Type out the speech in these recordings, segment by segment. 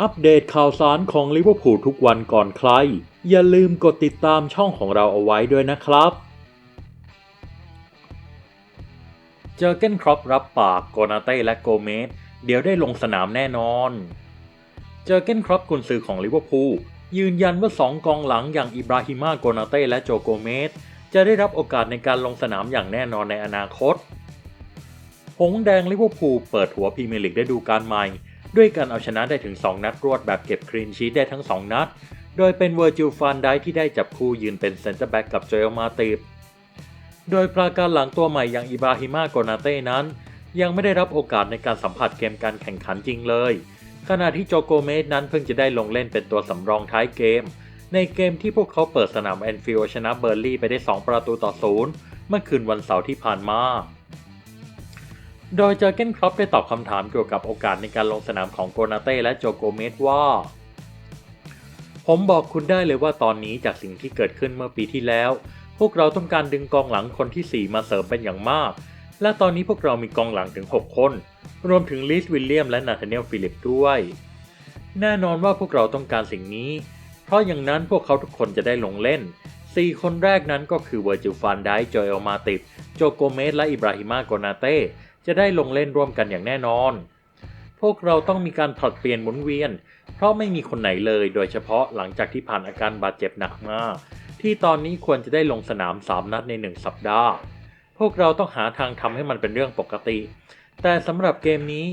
อัปเดตข่าวสารของลิเวอร์พูลทุกวันก่อนใคร อย่าลืมกดติดตามช่องของเราเอาไว้ด้วยนะครับ เจอเกนครอปรับปากโกนาเต้และโกเมสเดี๋ยวได้ลงสนามแน่นอน เจอเกนครอปกุนซือของลิเวอร์พูลยืนยันว่าสองกองหลังอย่างอิบราฮิมาโกนาเต้และโจโกเมสจะได้รับโอกาสในการลงสนามอย่างแน่นอนในอนาคต หงแดงลิเวอร์พูลเปิดหัวพรีเมียร์ลีกได้ดูการใหม่ ด้วยการเอาชนะได้ถึง 2 นัดรวดแบบเก็บคลีนชีตได้ทั้ง 2 นัด โดยเป็นเวอร์จิลฟันได้ที่ได้จับคู่ยืนเป็นเซนเตอร์แบ็กกับโจเอลมาติฟโดยปราการหลังตัวใหม่อย่างอิบราฮิมาโกนาเต้นั้น ยังไม่ได้รับโอกาสในการสัมผัสเกมการแข่งขันจริงเลย ขณะที่โจโกเมสนั้นเพิ่งจะได้ลงเล่นเป็นตัวสำรองท้ายเกม ในเกมที่พวกเขาเปิดสนามแอนฟิลด์ชนะเบอร์ลี่ไปได้ 2 ประตูต่อศูนย์เมื่อคืนวันเสาร์ที่ผ่านมา โดยเจอเกนครอปได้ตอบคำถามเกี่ยวกับโอกาสในการลงสนามของโกนาเต้และโจโกเมสว่า ผมบอกคุณได้เลยว่าตอนนี้จากสิ่งที่เกิดขึ้นเมื่อปีที่แล้ว พวกเราต้องการดึงกองหลังคนที่ 4 มาเสริมเป็นอย่างมาก และตอนนี้พวกเรามีกองหลังถึง 6 คน รวมถึงลิสวิลเลียมและนาธาเนลฟิลิปด้วย แน่นอนว่าพวกเราต้องการสิ่งนี้ เพราะอย่างนั้นพวกเขาทุกคนจะได้ลงเล่น 4 คนแรกนั้นก็คือเวอร์จิลฟานไดโจเอลมาติฟโจโกเมสและอิบราฮิมาโกนาเต้ จะได้ลงเล่นร่วมกันอย่างแน่นอน พวกเราต้องมีการผลัดเปลี่ยนหมุนเวียน เพราะไม่มีคนไหนเลย โดยเฉพาะหลังจากที่ผ่านอาการบาดเจ็บหนักมาก ที่ตอนนี้ควรจะได้ลงสนาม 3 นัดใน 1 สัปดาห์ พวกเราต้องหาทางทำให้มันเป็นเรื่องปกติ แต่สำหรับเกมนี้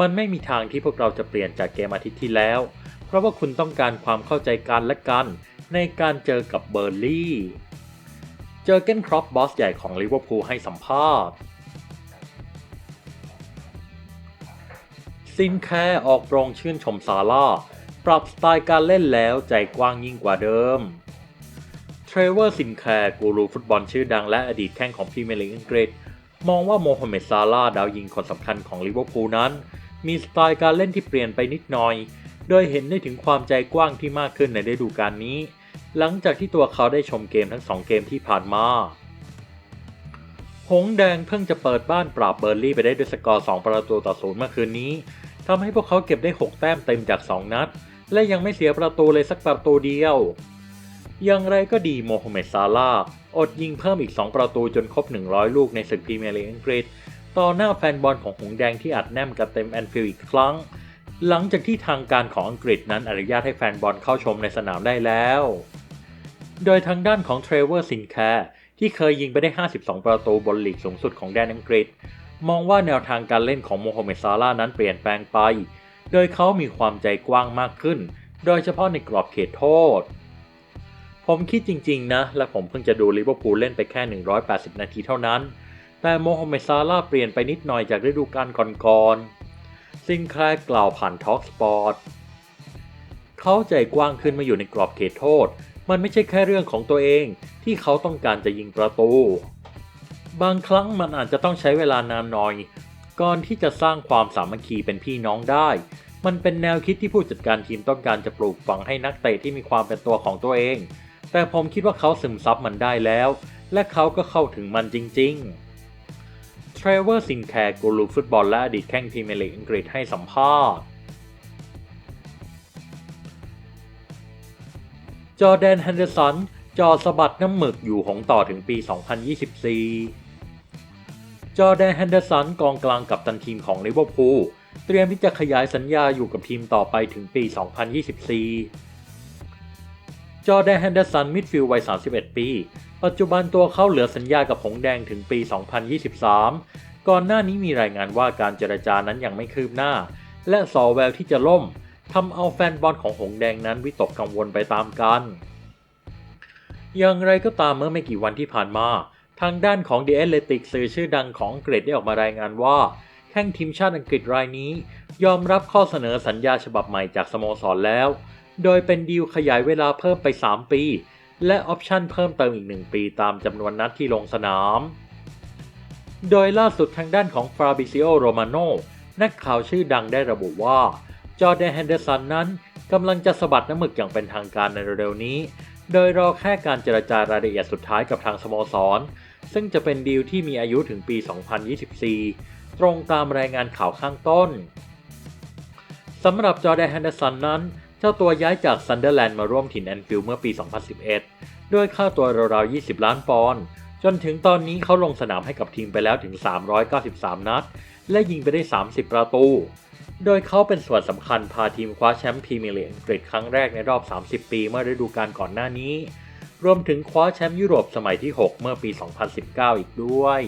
มันไม่มีทางที่พวกเราจะเปลี่ยนจากเกมอาทิตย์ที่แล้ว เพราะว่าคุณต้องการความเข้าใจกันและกันในการเจอกับเบอร์ลี่ เจอเกนครอปบอสใหญ่ของลิเวอร์พูลให้สัมภาษณ์ ซินแคร์ออกโรงชื่นชมซาร่า ปรับสไตล์การเล่นแล้วใจกว้างยิ่งกว่าเดิม เทรเวอร์ซินแคร์กูรูฟุตบอลชื่อดังและอดีตแข้งของพรีเมียร์ลีกอังกฤษ มองว่าโมฮัมเหม็ดซาร่าดาวยิงคนสำคัญของลิเวอร์พูลนั้น มีสไตล์การเล่นที่เปลี่ยนไปนิดหน่อย โดยเห็นได้ถึงความใจกว้างที่มากขึ้นในฤดูกาลนี้ หลังจากที่ตัวเขาได้ชมเกมทั้งสองเกมที่ผ่านมาหงแดงเพิ่งจะเปิดบ้านปราบเบอร์ลี่ไปได้ด้วยสกอร์ 2 ประตูต่อศูนย์เมื่อคืนนี้ ทำให้พวกเขาเก็บได้ 6 แต้มเต็มจาก 2 นัด และยังไม่เสียประตูเลยสักประตูเดียว อย่างไรก็ดีโมฮัมเหม็ดซาร่าอดยิงเพิ่มอีก 2 ประตูจนครบ 100 ลูกในศึกพรีเมียร์ลีกอังกฤษ ต่อหน้าแฟนบอลของหงส์แดงที่อัดแน่นกับเต็มแอนฟิลด์อีกครั้ง หลังจากที่ทางการของอังกฤษนั้นอนุญาตให้แฟนบอลเข้าชมในสนามได้แล้ว โดยทางด้านของเทรเวอร์ซินแคร์ที่เคยยิงไปได้ 52 ประตูบนลีกสูงสุดของแดนอังกฤษ มองว่าแนวทางการเล่นของโมฮัมเหม็ดซาร่าห์นั้นเปลี่ยนแปลงไป โดยเขามีความใจกว้างมากขึ้น โดยเฉพาะในกรอบเขตโทษ ผมคิดจริงๆนะ และผมเพิ่งจะดูลิเวอร์พูลเล่นไปแค่ 180 นาทีเท่านั้น แต่โมฮัมเหม็ดซาร่าเปลี่ยนไปนิดหน่อยจากฤดูกาลก่อนๆซินแคลร์กล่าวผ่านทอล์กสปอร์ตเขาใจกว้างขึ้นมาอยู่ในกรอบเขตโทษ มันไม่ใช่แค่เรื่องของตัวเองที่เขาต้องการจะยิงประตู บางครั้งมันอาจจะต้องใช้เวลานานหน่อย ก่อนที่จะสร้างความสามัคคีเป็นพี่น้องได้ มันเป็นแนวคิดที่ผู้จัดการทีมต้องการจะปลูกฝังให้นักเตะที่มีความเป็นตัวของตัวเอง แต่ผมคิดว่าเขาซึมซับมันได้แล้ว และเขาก็เข้าถึงมันจริง ๆ เทรเวอร์ซินแคร์กูรูฟุตบอลและอดีตแข้งพรีเมียร์ลีกอังกฤษให้สัมภาษณ์จอแดนแฮนเดอร์สันจอสะบัดน้ำหมึกอยู่หงต่อถึงปี 2024 จอแดนแฮนเดอร์สันกองกลางกับตันทีมของลิเวอร์พูลเตรียมที่จะขยายสัญญาอยู่กับทีมต่อไปถึงปี 2024 จอแดนแฮนเดอร์สันมิดฟิลด์วัย 31 ปี ปัจจุบันตัวเขาเหลือสัญญากับหงแดงถึงปี 2023 ก่อนหน้านี้มีรายงานว่าการเจรจานั้นยังไม่คืบหน้า และสอแววที่จะล่มทำเอาแฟนบอลของหงแดงนั้นวิตกกังวลไปตามกัน อย่างไรก็ตามเมื่อไม่กี่วันที่ผ่านมา ทางด้านของ The Athletic สื่อชื่อดังของอังกฤษได้ออกมารายงานว่าแข้งทีมชาติอังกฤษรายนี้ ยอมรับข้อเสนอสัญญาฉบับใหม่จากสโมสรแล้ว โดยเป็นดีลขยายเวลาเพิ่มไป 3 ปี และออปชั่นเพิ่มเติมอีก 1 ปีตามจำนวนนัดที่ลงสนาม โดยล่าสุดทางด้านของฟราบิซิโอโรมาโนนักข่าวชื่อดังได้ระบุว่า จอร์แดนแฮนเดอร์สันนั้นกำลังจะสะบัดน้ำหมึกอย่างเป็นทางการในเร็วๆนี้ โดยรอแค่การเจรจารายละเอียดสุดท้ายกับทางสโมสร ซึ่งจะเป็นดีลที่มีอายุถึงปี 2024 ตรงตามรายงานข่าวข้างต้นสำหรับจอแดนแฮนเดอร์สันนั้น เจ้าตัวย้ายจากซันเดอร์แลนด์มาร่วมถิ่นแอนฟิลด์เมื่อปี 2011 ด้วยค่าตัวราวๆ 20 ล้านปอนด์จนถึงตอนนี้เขาลงสนามให้กับทีมไปแล้วถึง 393 นัด และยิงไปได้ 30 ประตู โดยเขาเป็นส่วนสำคัญพาทีมคว้าแชมป์พรีเมียร์ลีกอังกฤษครั้งแรกในรอบ 30 ปีเมื่อฤดูกาลก่อนหน้านี้ รวมถึงคว้าแชมป์ยุโรปสมัยที่ 6 เมื่อปี 2019 อีกด้วย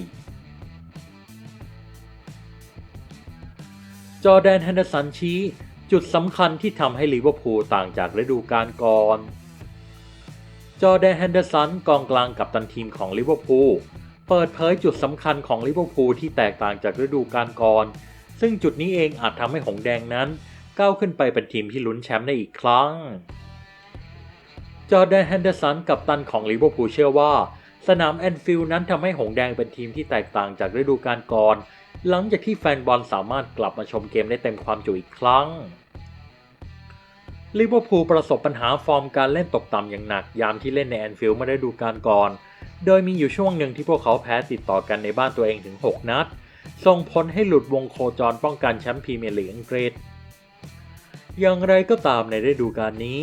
จอแดนแฮนเดอร์สันชี้จุดสำคัญที่ทำให้ลิเวอร์พูลต่างจากฤดูกาลก่อน จอแดนแฮนเดอร์สันกองกลางกับตันทีมของลิเวอร์พูลเปิดเผยจุดสำคัญของลิเวอร์พูลที่แตกต่างจากฤดูกาลก่อน ซึ่งจุดนี้เองอาจทำให้หงแดงนั้น ก้าวขึ้นไปเป็นทีมที่ลุ้นแชมป์ได้อีกครั้ง จอร์แดนแฮนเดอร์สันกับตันของลิเวอร์พูลเชื่อว่า สนามแอนฟิลด์นั้นทำให้หงแดงเป็นทีมที่แตกต่างจากฤดูกาลก่อน หลังจากที่แฟนบอลสามารถกลับมาชมเกมได้เต็มความจุอีกครั้งลิเวอร์พูลประสบปัญหาฟอร์มการเล่นตกต่ำอย่างหนัก ยามที่เล่นในแอนฟิลด์เมื่อฤดูกาลก่อน โดยมีอยู่ช่วงหนึ่งที่พวกเขาแพ้ติดต่อกันในบ้านตัวเองถึง 6 นัด ส่งผลให้หลุดวงโคจรป้องกันแชมป์พรีเมียร์ลีกอังกฤษอย่างไรก็ตามในฤดูกาลนี้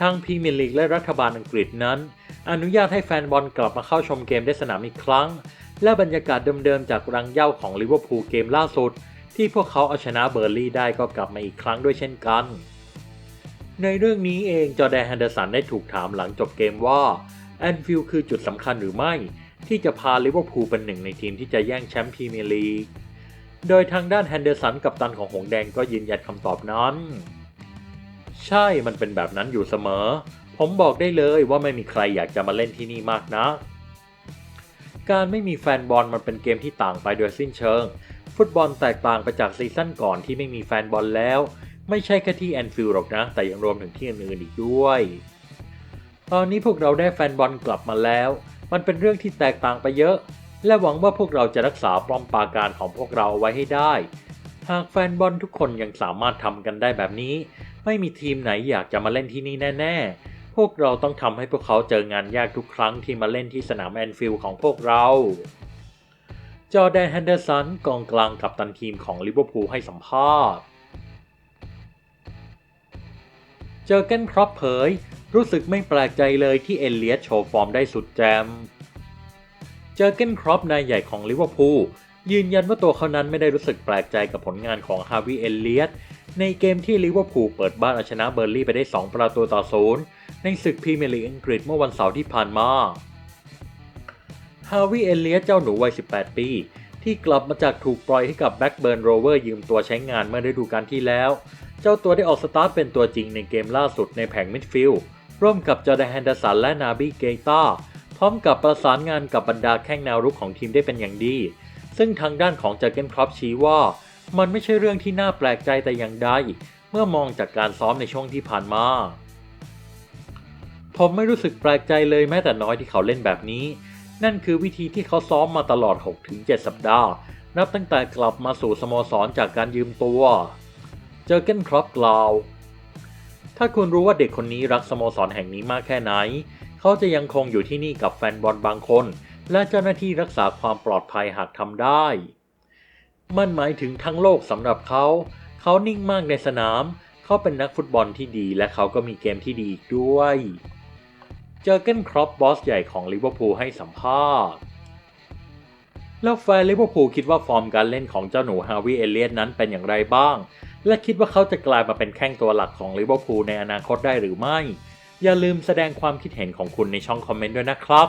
ทางพรีเมียร์ลีกและรัฐบาลอังกฤษนั้น อนุญาตให้แฟนบอลกลับมาเข้าชมเกมได้สนามอีกครั้ง และบรรยากาศเดิมๆจากรังเย้าของลิเวอร์พูลเกมล่าสุด ที่พวกเขาเอาชนะเบอร์ลี่ได้ก็กลับมาอีกครั้งด้วยเช่นกัน ในเรื่องนี้เองจอแดนแฮนเดอร์สันได้ถูกถามหลังจบเกมว่าแอนฟิลด์คือจุดสำคัญหรือไม่ ที่จะพาลิเวอร์พูลเป็นหนึ่งในทีมที่จะแย่งแชมป์พรีเมียร์ลีกโดยทางด้านแฮนเดอร์สันกับตันของหงแดงก็ยืนยันคำตอบนั้น ใช่มันเป็นแบบนั้นอยู่เสมอ ผมบอกได้เลยว่าไม่มีใครอยากจะมาเล่นที่นี่มากนะ การไม่มีแฟนบอลมันเป็นเกมที่ต่างไปโดยสิ้นเชิง ฟุตบอลแตกต่างไปจากซีซั่นก่อนที่ไม่มีแฟนบอลแล้ว ไม่ใช่แค่ที่แอนฟิลด์หรอกนะ แต่ยังรวมถึงที่อื่นๆอีกด้วย ตอนนี้พวกเราได้แฟนบอลกลับมาแล้ว มันเป็นเรื่องที่แตกต่างไปเยอะ และหวังว่าพวกเราจะรักษาป้อมปราการของพวกเราเอาไว้ให้ได้หากแฟนบอลทุกคนยังสามารถทำกันได้แบบนี้ไม่มีทีมไหนอยากจะมาเล่นที่นี่แน่ ๆ พวกเราต้องทำให้พวกเขาเจองานยากทุกครั้งที่มาเล่นที่สนามแอนฟิลด์ของพวกเรา จอแดนแฮนเดอร์สันกองกลางกับตันทีมของลิเวอร์พูลให้สัมภาษณ์ เจอเกนครอปเผย รู้สึกไม่แปลกใจเลยที่เอเลียตโชว์ฟอร์มได้สุดแจม เจอเกนครอปนายใหญ่ของลิเวอร์พูลยืนยันว่าตัวเขานั้นไม่ได้รู้สึกแปลกใจกับผลงานของฮาวิเอเลียต ในเกมที่ลิเวอร์พูลเปิดบ้านเอาชนะเบอร์ลี่ไปได้ 2 ประตูต่อศูนย์ในศึกพรีเมียร์ลีกอังกฤษเมื่อวันเสาร์ที่ผ่านมา ฮาวิเอเลียเจ้าหนูวัย 18 ปี ที่กลับมาจากถูกปล่อยให้กับแบ็กเบิร์นโรเวอร์ยืมตัวใช้งานเมื่อฤดูกาลที่แล้ว เจ้าตัวได้ออกสตาร์ทเป็นตัวจริงในเกมล่าสุดในแผงมิดฟิลด์ร่วมกับจอร์แดนแฮนเดอร์สันและนาบีเกตาพร้อมกับประสานงานกับบรรดาแข้งแนวรุกของทีมได้เป็นอย่างดี ซึ่งทางด้านของเจอเกนครอปชี้ว่า มันไม่ใช่เรื่องที่น่าแปลกใจแต่อย่างใดเมื่อมองจากการซ้อมในช่วงที่ผ่านมา ผมไม่รู้สึกแปลกใจเลยแม้แต่น้อยที่เขาเล่นแบบนี้ นั่นคือวิธีที่เขาซ้อมมาตลอด 6-7 สัปดาห์ นับตั้งแต่กลับมาสู่สโมสรจากการยืมตัว เจอเกนครอปกล่าว ถ้าคุณรู้ว่าเด็กคนนี้รักสโมสรแห่งนี้มากแค่ไหน เขาจะยังคงอยู่ที่นี่กับแฟนบอลบางคน และเจ้าหน้าที่รักษาความปลอดภัยหากทำได้ มันหมายถึงทั้งโลกสำหรับเขา เขานิ่งมากในสนาม เขาเป็นนักฟุตบอลที่ดี และเขาก็มีเกมที่ดีอีกด้วย เจอเกนครอปบอสใหญ่ของลิเวอร์พูลให้สัมภาษณ์ แล้วแฟนลิเวอร์พูลคิดว่าฟอร์มการเล่นของเจ้าหนูฮาวิเอเลียตนั้นเป็นอย่างไรบ้าง และคิดว่าเขาจะกลายมาเป็นแข้งตัวหลักของลิเวอร์พูลในอนาคตได้หรือไม่ อย่าลืมแสดงความคิดเห็นของคุณในช่องคอมเมนต์ด้วยนะครับ